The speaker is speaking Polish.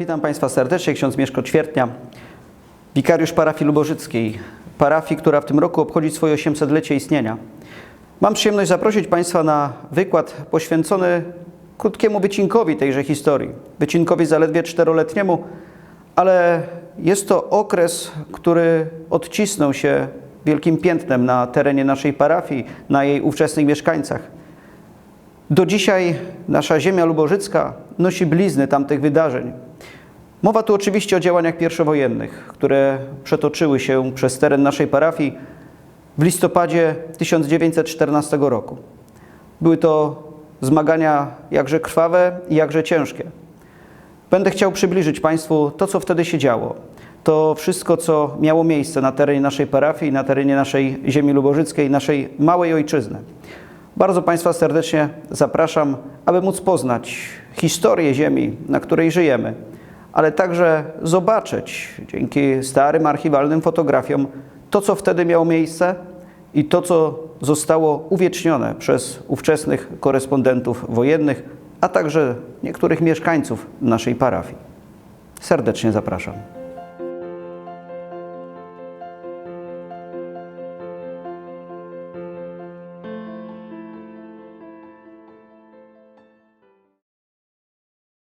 Witam Państwa serdecznie, ksiądz Mieszko Ćwiertnia, wikariusz parafii lubożyckiej, parafii, która w tym roku obchodzi swoje 800-lecie istnienia. Mam przyjemność zaprosić Państwa na wykład poświęcony krótkiemu wycinkowi tejże historii. Wycinkowi zaledwie czteroletniemu, ale jest to okres, który odcisnął się wielkim piętnem na terenie naszej parafii, na jej ówczesnych mieszkańcach. Do dzisiaj nasza ziemia lubożycka nosi blizny tamtych wydarzeń. Mowa tu oczywiście o działaniach pierwszowojennych, które przetoczyły się przez teren naszej parafii w listopadzie 1914 roku. Były to zmagania jakże krwawe i jakże ciężkie. Będę chciał przybliżyć Państwu to, co wtedy się działo. To wszystko, co miało miejsce na terenie naszej parafii, na terenie naszej ziemi lubożyckiej, naszej małej ojczyzny. Bardzo Państwa serdecznie zapraszam, aby móc poznać historię ziemi, na której żyjemy, ale także zobaczyć dzięki starym archiwalnym fotografiom to, co wtedy miało miejsce i to, co zostało uwiecznione przez ówczesnych korespondentów wojennych, a także niektórych mieszkańców naszej parafii. Serdecznie zapraszam.